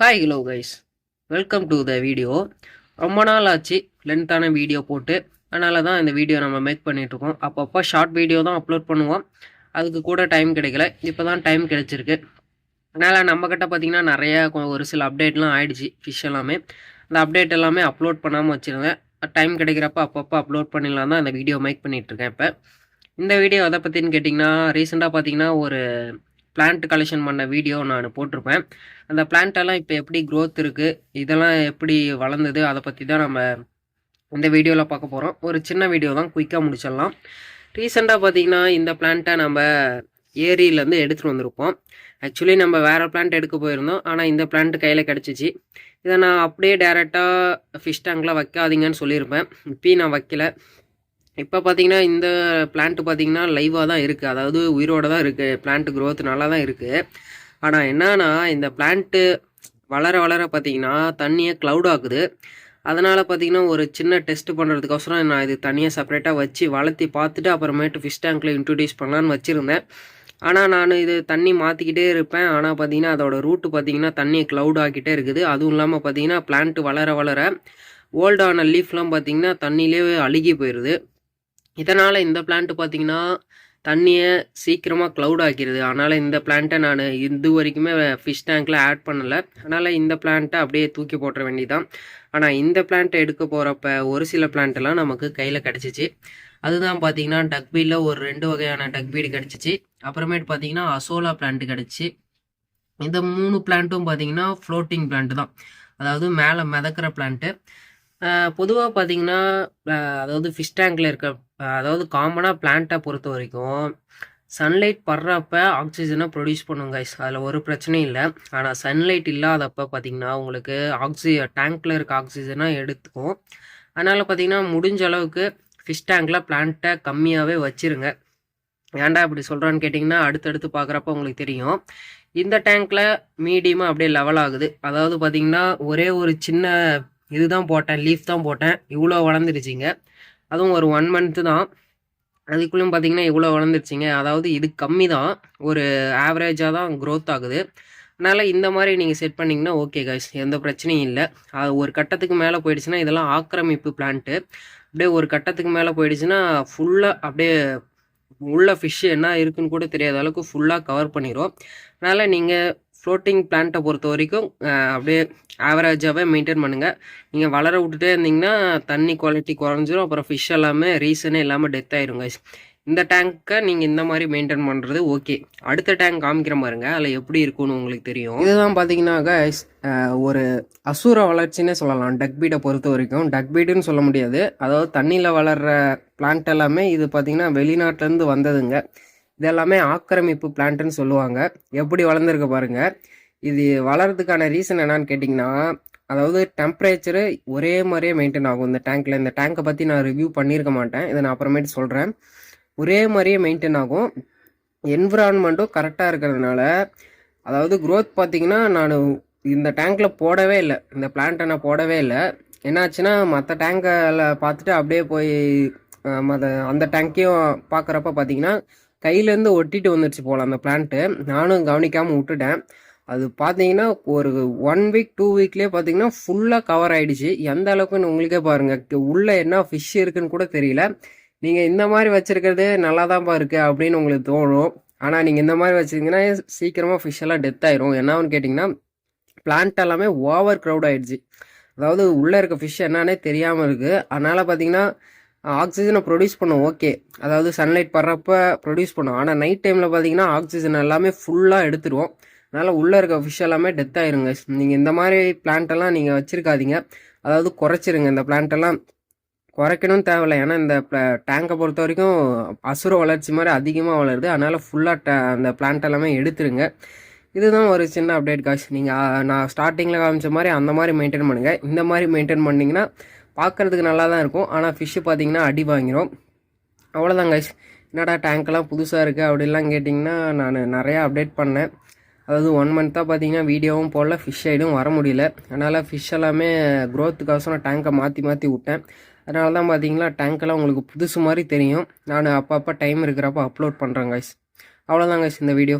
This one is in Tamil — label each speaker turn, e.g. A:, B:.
A: Hi hello guys welcome to the video ரொம்ப நாள் ஆச்சு லென்த்தான வீடியோ போட்டு. அதனால தான் இந்த வீடியோ நம்ம மேக் பண்ணிகிட்ருக்கோம் அப்பப்போ ஷார்ட் வீடியோ தான் அப்லோட் பண்ணுவோம். அதுக்கு கூட டைம் கிடைக்கல. இப்போ தான் டைம் கிடைச்சிருக்கு. அதனால் நம்மக்கிட்ட பார்த்திங்கன்னா நிறையா ஒரு சில அப்டேட்லாம் ஆயிடுச்சு ஃபிஷ் எல்லாமே. அந்த அப்டேட் எல்லாமே அப்லோட் பண்ணாமல் வச்சுருந்தேன் டைம் கிடைக்கிறப்ப அப்பப்போ அப்லோட் பண்ணிடலாம் தான் இந்த வீடியோ மேக் பண்ணிகிட்ருக்கேன் இப்போ. இந்த வீடியோ எதை பற்றின்னு கேட்டிங்கன்னா ரீசெண்டாக பார்த்திங்கன்னா ஒரு பிளான்ட் கலெக்ஷன் பண்ண வீடியோ நான் போட்டிருப்பேன். அந்த பிளான்ட்டெல்லாம் இப்போ எப்படி க்ரோத் இருக்குது இதெல்லாம் எப்படி வளர்ந்தது அதை பற்றி தான் நம்ம இந்த வீடியோவில் பார்க்க போகிறோம் ஒரு சின்ன வீடியோ தான் குயிக்காக முடிச்சிடலாம். ரீசெண்டாக பார்த்திங்கன்னா இந்த பிளான்ட்டை நம்ம ஏரியிலேருந்து எடுத்துகிட்டு வந்திருப்போம். ஆக்சுவலி நம்ம வேறு பிளான்ட் எடுக்க போயிருந்தோம் ஆனால் இந்த பிளான்ட் கையில் கிடச்சிச்சு. இதை நான் அப்படியே டேரெக்டாக ஃபிஷ் டேங்கில் வைக்காதீங்கன்னு சொல்லியிருப்பேன். இப்பயும் நான் வைக்கல. இப்போ பார்த்தீங்கன்னா இந்த பிளான்ட்டு பார்த்தீங்கன்னா லைவாக தான் இருக்குது அதாவது உயிரோட தான் இருக்குது பிளான்ட் க்ரோத் நல்லா தான் இருக்குது ஆனால் என்னன்னா இந்த பிளான்ட்டு வளர வளர பார்த்தீங்கன்னா தண்ணியை க்ளவுட் ஆக்குது. அதனால் பார்த்தீங்கன்னா ஒரு சின்ன டெஸ்ட் பண்ணுறதுக்கோசரம் நான் இது தனியாக செப்பரேட்டாக வச்சு வளர்த்தி பார்த்துட்டு அப்புறமேட்டு ஃபிஷ் டேங்க்கில் இன்ட்ரடியூஸ் பண்ணலான்னு வச்சுருந்தேன். ஆனால் நான் இது தண்ணி மாற்றிக்கிட்டே இருப்பேன். ஆனால் பார்த்தீங்கன்னா அதோட ரூட்டு பார்த்தீங்கன்னா தண்ணியை க்ளவுட் ஆக்கிட்டே இருக்குது. அதுவும் இல்லாமல் பார்த்தீங்கன்னா பிளான்ட் வளர வளர ஓல்டான லீஃப்லாம் பார்த்தீங்கன்னா தண்ணியிலே அழுகி போயிடுது இதனால் இந்த பிளான்ட்டு பார்த்தீங்கன்னா தண்ணியை சீக்கிரமாக க்ளவுட் ஆக்கிடுது அதனால் இந்த பிளான்ட்டை நான் இது வரைக்குமே ஃபிஷ் டேங்க்கில் ஆட் பண்ணலை. அதனால் இந்த பிளான்ட்டை அப்படியே தூக்கி போட்டுற வேண்டியதான் ஆனால் இந்த பிளான்ட்டை எடுக்க போகிறப்ப ஒரு சில பிளான்ட்டெல்லாம் நமக்கு கையில் கிடச்சிச்சு. அதுதான் பார்த்தீங்கன்னா டக்பீடில் ஒரு ரெண்டு வகையான டக்பீடு கிடச்சிச்சு. அப்புறமேட்டு பார்த்தீங்கன்னா அசோலா பிளான்ட் கிடச்சி. இந்த மூணு பிளான்ட்டும் பார்த்தீங்கன்னா ஃப்ளோட்டிங் பிளான்ட்டு தான். அதாவது மேலே மிதக்கிற பிளான்ட்டு பொதுவாக பார்த்தீங்கன்னா அதாவது ஃபிஷ் டேங்க்கில் இருக்க அதாவது காமனாக பிளான்ட்டை பொறுத்த வரைக்கும் சன்லைட் படுறப்ப ஆக்சிஜனை ப்ரொடியூஸ் பண்ணும் கைஸ் அதில் ஒரு பிரச்சனையும் இல்லை. ஆனால் சன்லைட் இல்லாதப்ப பார்த்தீங்கன்னா உங்களுக்கு ஆக்சி டேங்க்கில் இருக்க ஆக்சிஜனாக எடுத்துக்கும். அதனால் பார்த்தீங்கன்னா முடிஞ்ச அளவுக்கு ஃபிஷ் டேங்க்கில் பிளான்ட்டை கம்மியாகவே வச்சிருங்க. ஏன்டா இப்படி சொல்கிறான்னு கேட்டிங்கன்னா அடுத்தடுத்து பார்க்குறப்ப உங்களுக்கு தெரியும். இந்த டேங்க்கில் மீடியமாக அப்படியே லெவல் ஆகுது. அதாவது பார்த்தீங்கன்னா ஒரே ஒரு சின்ன இதுதான் போட்டேன் லீஃப் தான் போட்டேன். இவ்வளோ வளர்ந்துருச்சிங்க அதுவும் ஒரு ஒன் மந்த்து தான். அதுக்குள்ளேயும் பார்த்தீங்கன்னா இவ்வளோ வளர்ந்துருச்சிங்க அதாவது இது கம்மி தான் ஒரு ஆவரேஜாக தான் க்ரோத் ஆகுது. அதனால் இந்த மாதிரி நீங்கள் செட் பண்ணிங்கன்னா ஓகே கைஸ் எந்த பிரச்சனையும் இல்லை. அது ஒரு கட்டத்துக்கு மேலே போயிடுச்சுன்னா இதெல்லாம் ஆக்கிரமிப்பு பிளான்ட்டு அப்படியே ஒரு கட்டத்துக்கு மேலே போயிடுச்சுன்னா ஃபுல்லாக அப்படியே உள்ள ஃபிஷ்ஷு என்ன இருக்குன்னு கூட தெரியாத அளவுக்கு ஃபுல்லாக கவர் பண்ணிடும் அதனால் நீங்கள் ஃப்ளோட்டிங் பிளான்ட்டை பொறுத்த வரைக்கும் அப்படியே ஆவரேஜாகவே மெயின்டைன் பண்ணுங்கள் நீங்கள் வளர விட்டுட்டே இருந்தீங்கன்னா தண்ணி குவாலிட்டி குறைஞ்சிரும். அப்புறம் ஃபிஷ் எல்லாமே ரீசனே இல்லாமல் டெத் ஆயிருங்க இந்த டேங்க்கை நீங்கள் இந்த மாதிரி மெயின்டைன் பண்ணுறது ஓகே அடுத்த டேங்க் காமிக்கிற பாருங்க அதில் எப்படி இருக்கும்னு உங்களுக்கு தெரியும். இதுதான் பார்த்தீங்கன்னா ஒரு அசுர வளர்ச்சின்னே சொல்லலாம். டக்பீடை பொறுத்த வரைக்கும் டக்பீடுன்னு சொல்ல முடியாது. அதாவது தண்ணியில் வளர்கிற பிளான்ட் எல்லாமே இது பார்த்தீங்கன்னா வெளிநாட்டிலேருந்து வந்ததுங்க. இது எல்லாமே ஆக்கிரமிப்பு பிளான்ட்டுன்னு சொல்லுவாங்க. எப்படி வளர்ந்துருக்கு பாருங்க. இது வளர்றதுக்கான ரீசன் என்னன்னு கேட்டிங்கன்னா அதாவது டெம்பரேச்சரு ஒரே மாதிரியே மெயின்டைன் ஆகும் இந்த டேங்க்கில் இந்த டேங்கை பற்றி நான் ரிவ்யூ பண்ணியிருக்க மாட்டேன். இதை நான் அப்புறமேட்டு சொல்கிறேன் ஒரே மாதிரியே மெயின்டைன் ஆகும். என்விரான்மெண்ட்டும் கரெக்டாக இருக்கிறதுனால அதாவது க்ரோத் பார்த்திங்கன்னா நான் இந்த டேங்க்கில் போடவே இல்லை. இந்த பிளான்ட்டை நான் போடவே இல்லை. என்னாச்சுன்னா மற்ற டேங்கில் பார்த்துட்டு அப்படியே போய் மத அந்த டேங்க்கையும் பார்க்குறப்ப பார்த்தீங்கன்னா கையிலேருந்து ஒட்டிட்டு வந்துடுச்சு போல் அந்த பிளான்ட்டு நானும் கவனிக்காமல் விட்டுட்டேன். அது பார்த்தீங்கன்னா ஒரு ஒன் வீக் டூ வீக்லேயே பார்த்தீங்கன்னா ஃபுல்லாக கவர் ஆகிடுச்சு எந்த அளவுக்குன்னு உங்களுக்கே பாருங்கள் உள்ளே என்ன ஃபிஷ் இருக்குன்னு கூட தெரியல. நீங்கள் இந்த மாதிரி வச்சுருக்கிறது நல்லா தான்ப்பா இருக்குது அப்படின்னு உங்களுக்கு தோணும். ஆனால் நீங்கள் இந்த மாதிரி வச்சுருந்தீங்கன்னா சீக்கிரமாக ஃபிஷ்ஷெல்லாம் டெத் ஆயிரும். என்னன்னு கேட்டிங்கன்னா பிளான்ட் எல்லாமே ஓவர் க்ரௌட் ஆகிடுச்சு அதாவது உள்ளே இருக்க ஃபிஷ் என்னன்னே தெரியாமல் இருக்குது அதனால் பார்த்தீங்கன்னா ஆக்சிஜனை ப்ரொடியூஸ் பண்ணும் ஓகே அதாவது சன்லைட் படுறப்ப ப்ரொடியூஸ் பண்ணும். ஆனால் நைட் டைமில் பார்த்தீங்கன்னா ஆக்சிஜன் எல்லாமே ஃபுல்லாக எடுத்துருவோம் அதனால் உள்ளே இருக்க ஃபிஷ் எல்லாமே டெத் ஆயிருங்க. நீங்கள் இந்த மாதிரி பிளான்ட்டெல்லாம் நீங்கள் வச்சுருக்காதீங்க. அதாவது குறைச்சிருங்க. இந்த பிளான்ட்டெல்லாம் குறைக்கணும்னு தேவையில்லை. ஏன்னா இந்த டேங்கை பொறுத்த வரைக்கும் அசுர வளர்ச்சி மாதிரி அதிகமாக வளருது. அதனால் ஃபுல்லாக ட அந்த பிளான்ட் எல்லாமே எடுத்துருங்க. இதுதான் ஒரு சின்ன அப்டேட் காஷ் நீங்கள் நான் ஸ்டார்டிங்கில் காமிச்ச மாதிரி அந்த மாதிரி மெயின்டைன் பண்ணுங்கள் இந்த மாதிரி மெயின்டைன் பண்ணிங்கன்னா பார்க்குறதுக்கு நல்லா தான் இருக்கும். ஆனால் ஃபிஷ்ஷு பார்த்தீங்கன்னா அடி வாங்கிரும். அவ்வளோதான் காஷ் என்னடா டேங்க்லாம் புதுசாக இருக்குது அப்படிலாம் கேட்டிங்கன்னா நான் நிறையா அப்டேட் பண்ணேன். அதாவது ஒன் மந்த்தாக பார்த்தீங்கன்னா வீடியோவும் போடல ஃபிஷ் ஐடும் வர முடியல. அதனால் ஃபிஷ் எல்லாமே க்ரோத்துக்கோசரம் டேங்கை மாற்றி மாற்றி விட்டேன். அதனால தான் பார்த்தீங்களா டேங்க்கெல்லாம் உங்களுக்கு புதுசு மாதிரி தெரியும். நான் அப்பப்போ டைம் இருக்கிறப்ப அப்லோட் பண்ணுறேன் கைஸ் அவ்வளோதான் கைஸ் இந்த வீடியோ